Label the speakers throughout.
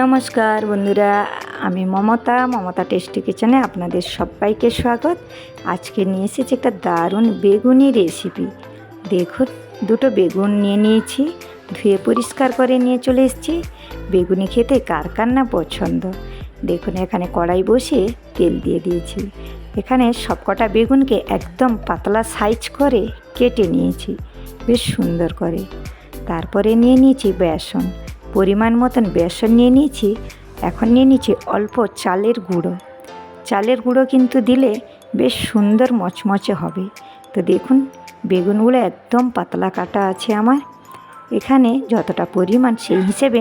Speaker 1: নমস্কার বন্ধুরা, আমি মমতা মমতা টেস্টি কিচেনে আপনাদের সবাইকে স্বাগত। আজকে নিয়ে এসেছি একটা দারুণ বেগুনি রেসিপি। দেখুন, দুটো বেগুন নিয়ে নিয়েছি, ধুয়ে পরিষ্কার করে নিয়ে চলে এসেছি। বেগুনি খেতে কার কার না পছন্দ? দেখুন, এখানে কড়াই বসিয়ে তেল দিয়ে দিয়েছি। এখানে সবকটা বেগুনকে একদম পাতলা সাইজ করে কেটে নিয়েছি, বেশ সুন্দর করে। তারপরে নিয়ে নিয়েছি বেসন। পরিমাণ মতন বেসন নিয়ে নিয়েছি, এখন নিয়ে নিয়েছি অল্প চালের গুঁড়ো। চালের গুঁড়ো কিন্তু দিলে বেশ সুন্দর মচমচে হবে। তো দেখুন, বেগুনগুলো একদম পাতলা কাটা আছে আমার। এখানে যতটা পরিমাণ সেই হিসেবে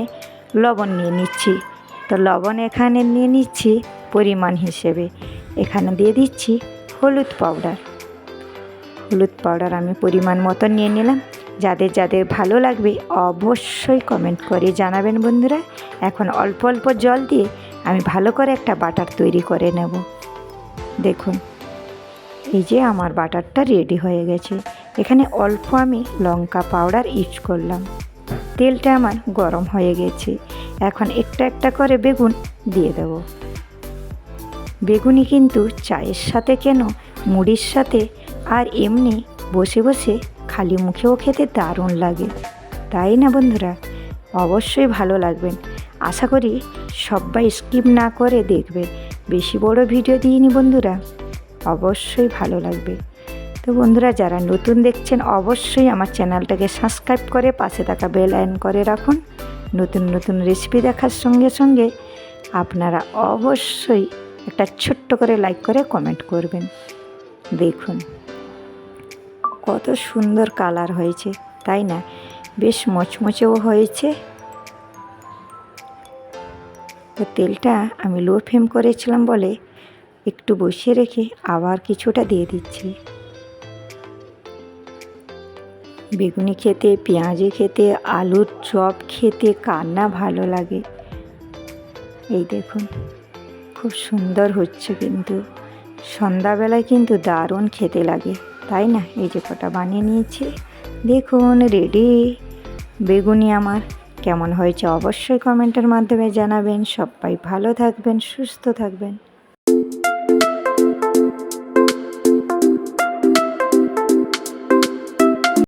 Speaker 1: লবণ নিয়ে নিচ্ছি। তো লবণ এখানে নিয়ে নিচ্ছি পরিমাণ হিসেবে। এখানে দিয়ে দিচ্ছি হলুদ পাউডার। হলুদ পাউডার আমি পরিমাণ মতো নিয়ে নিলাম। যাদের যাদের ভালো লাগবে অবশ্যই কমেন্ট করে জানাবেন বন্ধুরা। এখন অল্প অল্প জল দিয়ে আমি ভালো করে একটা বাটার তৈরি করে নেব। দেখুন, এই যে আমার বাটারটা রেডি হয়ে গেছে। এখানে অল্প আমি লঙ্কা পাউডার ইউজ করলাম। তেলটা আমার গরম হয়ে গেছে। এখন একটা একটা করে বেগুন দিয়ে দেব। বেগুনি কিন্তু চায়ের সাথে কেন, মুড়ির সাথে, আর এমনি বসে বসে খালি মুখেও খেতে দারুণ লাগে। তাই না বন্ধুরা? অবশ্যই ভালো লাগবেন। আশা করি সবাই স্কিপ না করে দেখবে। বেশি বড় ভিডিও দিইনি বন্ধুরা। অবশ্যই ভালো লাগবে। তো বন্ধুরা, যারা নতুন দেখছেন, অবশ্যই আমার চ্যানেলটাকে সাবস্ক্রাইব করে পাশে থাকা বেল আইন করে রাখুন। নতুন নতুন রেসিপি দেখার সঙ্গে সঙ্গে আপনারা অবশ্যই একটা ছোট্ট করে লাইক করে কমেন্ট করবেন। দেখুন। কত সুন্দর কালার হয়েছে, তাই না? বেশ মচমচেও হয়েছে। তো তেলটা আমি লো ফ্লেম করেছিলাম বলে একটু বসিয়ে রেখে আবার কিছুটা দিয়ে দিচ্ছি। বেগুনি খেতে, পেঁয়াজি খেতে, আলুর চপ খেতে কার না ভালো লাগে। এই দেখুন, খুব সুন্দর হচ্ছে কিন্তু। সন্ধ্যাবেলায় কিন্তু দারুণ খেতে লাগে। তাই না? এই যে কটা বানিয়ে নিয়েছি। দেখুন রেডি বেগুনি আমার, কেমন হয়েছে অবশ্যই কমেন্টের মাধ্যমে জানাবেন। সবাই ভালো থাকবেন, সুস্থ থাকবেন।